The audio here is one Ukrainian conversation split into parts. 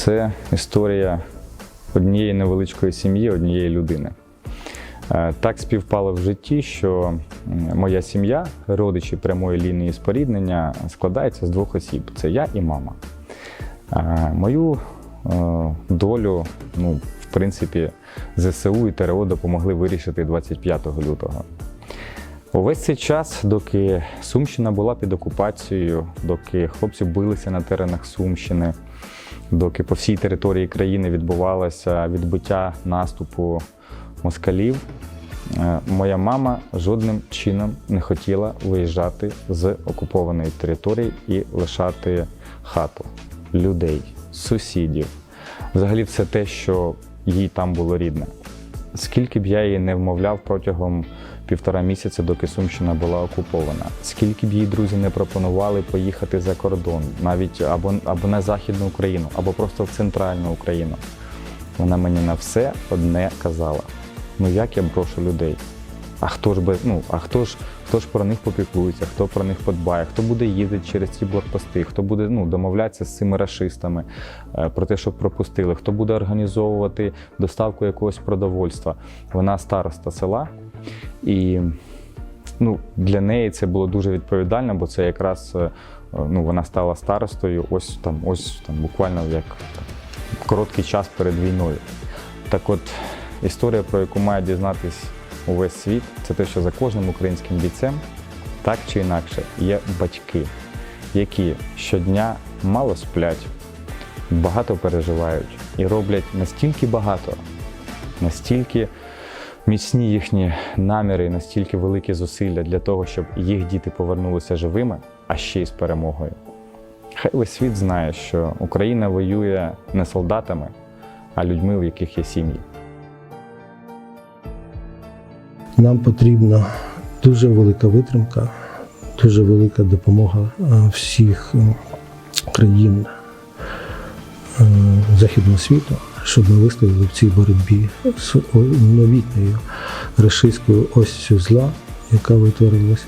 це історія однієї невеличкої сім'ї, однієї людини. Е, Так співпало в житті, що моя сім'я, родичі прямої лінії споріднення, складається з двох осіб: це я і мама. Е, Мою е, долю, ну, в принципі, ЗСУ і ТРО допомогли вирішити 25 лютого. Увесь цей час, доки Сумщина була під окупацією, доки хлопці билися на теренах Сумщини, доки по всій території країни відбувалося відбиття наступу москалів, е, моя мама жодним чином не хотіла виїжджати з окупованої території і лишати хату, людей, сусідів, взагалі все те, що їй там було рідне. Скільки б я її не вмовляв протягом півтора місяця, доки Сумщина була окупована, скільки б її друзі не пропонували поїхати за кордон, навіть або, або на Західну Україну, або просто в центральну Україну. Вона мені на все одне казала: ну як я брошу людей? А хто ж без, ну, а хто ж, хто ж про них попіклується, хто про них подбає, хто буде їздити через ці блокпости, хто буде ну, домовлятися з цими рашистами е, про те, щоб пропустили, хто буде організовувати доставку якогось продовольства. Вона староста села, і ну, для неї це було дуже відповідально, бо це якраз е, ну, вона стала старостою ось там, ось там буквально як короткий час перед війною. Так от історія, про яку має дізнатись увесь світ, це те, що за кожним українським бійцем, так чи інакше, є батьки, які щодня мало сплять, багато переживають і роблять настільки багато, настільки міцні їхні наміри, настільки великі зусилля для того, щоб їх діти повернулися живими, а ще й з перемогою. Хай весь світ знає, що Україна воює не солдатами, а людьми, у яких є сім'ї. Нам потрібна дуже велика витримка, дуже велика допомога е, всіх е, країн е, Західного світу, щоб ми вистояли в цій боротьбі з новітньою рашистською осью зла, яка витворилась,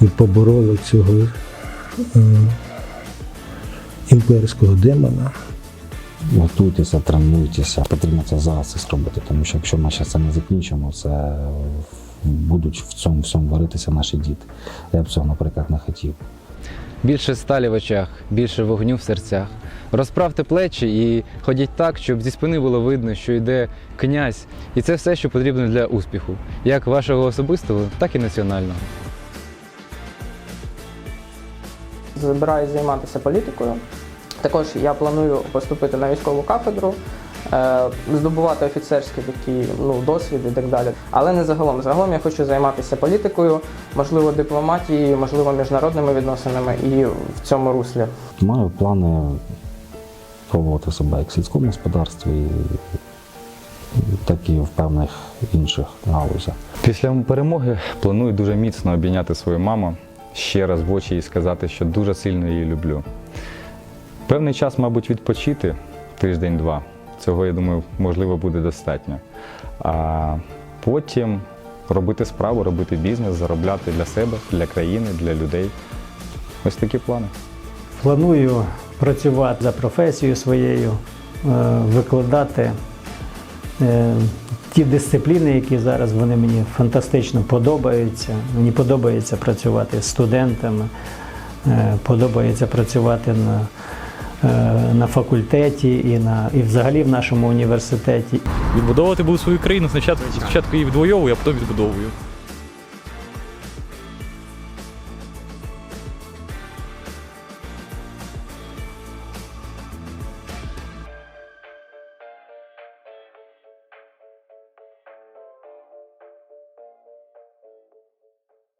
і побороли цього імперського демона, Готуйтеся, тренуйтеся. Потрібно це зараз зробити, тому що якщо ми ще це не закінчимо, це будуть в цьому всьому варитися наші діти. Я б цього, наприклад, не хотів. Більше сталі в очах, більше вогню в серцях. Розправте плечі і ходіть так, щоб зі спини було видно, що йде князь. І це все, що потрібно для успіху, як вашого особистого, так і національного. збираюсь займатися політикою. Також я планую поступити на військову кафедру, здобувати офіцерський такий ну, досвід і так далі. Але не загалом. Загалом я хочу займатися політикою, можливо, дипломатією, можливо, міжнародними відносинами і в цьому руслі. Маю плани пробувати себе як в сільському господарстві, так і в певних інших галузях. Після перемоги планую дуже міцно обійняти свою маму, ще раз в очі і сказати, що дуже сильно її люблю. Певний час, мабуть, відпочити тиждень-два. Цього, я думаю, можливо, буде достатньо. А потім робити справу, робити бізнес, заробляти для себе, для країни, для людей. Ось такі плани. Планую працювати за професією своєю, е, викладати е, ті дисципліни, які зараз вони мені фантастично подобаються. Мені подобається працювати з студентами, е, подобається працювати на, на факультеті і, на, і взагалі в нашому університеті. Відбудовувати буду свою країну. Спочатку, спочатку її відвоювую, а потім відбудовую.